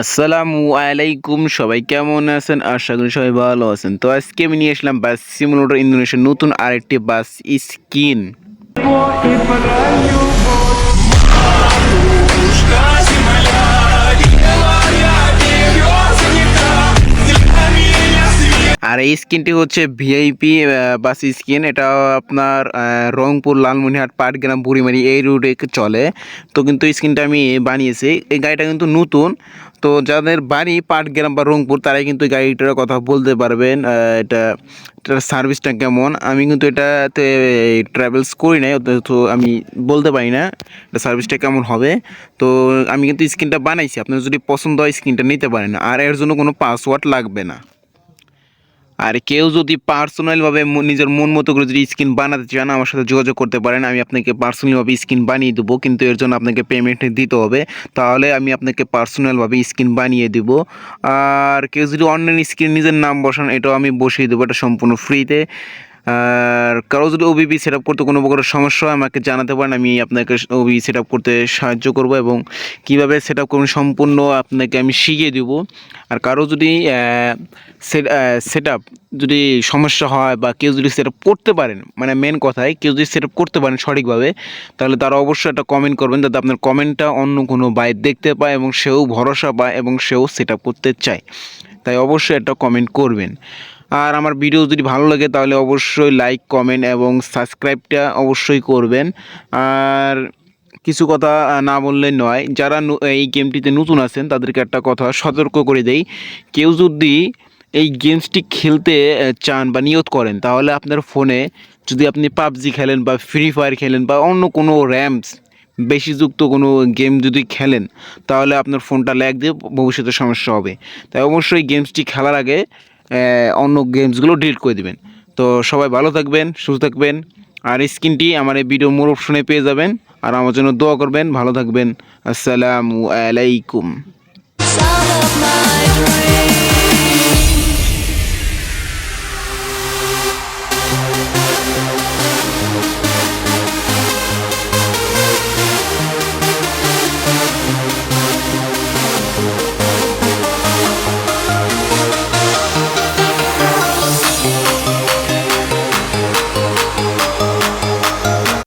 আসসালামু আলাইকুম, সবাই কেমন আছেন? আশা করি সবাই ভালো আছেন। তো আজকে আমি নিয়ে আসলাম বাস সিমুলেটর ইন্দোনেশিয়ার নতুন আরেকটি বাস স্কিন। আর এই স্কিনটি হচ্ছে ভিআইপি বাস স্কিন এটা আপনার রংপুর লালমনিহাট পাটগ্রাম বুড়িমারি এই রুটে চলে। তো কিন্তু স্কিনটা আমি বানিয়েছি। এই গাড়িটা কিন্তু নতুন। তো যাদের বাড়ি পাটগ্রাম বা রংপুর, তারাই কিন্তু গাড়িটার কথা বলতে পারবেন এটা, এটার সার্ভিসটা কেমন। আমি কিন্তু এটাতে ট্রাভেলস করি নাই তো আমি বলতে পারি না এটা সার্ভিসটা কেমন হবে। তো আমি কিন্তু স্ক্রিনটা বানাইছি। আপনার যদি পছন্দ হয় স্ক্রিনটা নিতে পারেন। আর এর জন্য কোনো পাসওয়ার্ড লাগবে না। আর কেউ যদি পার্সোনালভাবে নিজের মন মতো করে যদি স্ক্রিন বানাতে চান আমার সাথে যোগাযোগ করতে পারেন। আমি আপনাকে পার্সোনালভাবে স্ক্রিন বানিয়ে দেবো, কিন্তু এর জন্য আপনাকে পেমেন্ট দিতে হবে। তাহলে আমি আপনাকে পার্সোনালভাবে স্ক্রিন বানিয়ে দেব। আর কেউ যদি অনলাইন স্ক্রিন নিজের নাম বসান, এটাও আমি বসিয়ে দেবো। এটা সম্পূর্ণ ফ্রিতে আর কারও যদি ওবিপি সেট আপ করতে কোনো প্রকার সমস্যা হয়, আমাকে জানাতে পারেন, আমি আপনাকে ওবিপি সেট আপ করতে সাহায্য করব এবং কীভাবে সেট আপ করুন সম্পূর্ণ আপনাকে আমি শিখিয়ে দেবো। আর কারও যদি সেট আপ যদি সমস্যা হয় বা কেউ যদি সেট আপ করতে পারেন মানে মেন কথায় কেউ যদি সেট আপ করতে পারেন সঠিকভাবে, তাহলে তারা অবশ্যই একটা কমেন্ট করবেন যাতে আপনার কমেন্টটা অন্য কোনো বাই দেখতে পায় এবং সেও ভরসা পায় এবং সেও সেট আপ করতে চায়। তাই অবশ্যই একটা কমেন্ট করবেন। আর আমার ভিডিও যদি ভালো লাগে তাহলে অবশ্যই লাইক কমেন্ট এবং সাবস্ক্রাইবটা অবশ্যই করবেন। আর কিছু কথা না বললে নয়, যারা এই গেমটিতে নতুন আছেন, তাদেরকে একটা কথা সতর্ক করে দেই। কেউ যদি এই গেমসটি খেলতে চান বা নিয়ত করেন, তাহলে আপনার ফোনে যদি আপনি পাবজি খেলেন বা ফ্রি ফায়ার খেলেন বা অন্য কোনো র্যামস বেশি যুক্ত কোনো গেম যদি খেলেন, তাহলে আপনার ফোনটা ল্যাগ দিয়ে ভবিষ্যতে সমস্যা হবে। তাই অবশ্যই গেমসটি খেলার আগে অন্য গেমসগুলো ডিলিট করে দেবেন। তো সবাই ভালো থাকবেন, সুস্থ থাকবেন। আর স্ক্রিনটি আমার এই ভিডিও মূল অপশনে পেয়ে যাবেন। আর আমার জন্য দোয়া করবেন, ভালো থাকবেন। আসসালামু আলাইকুম।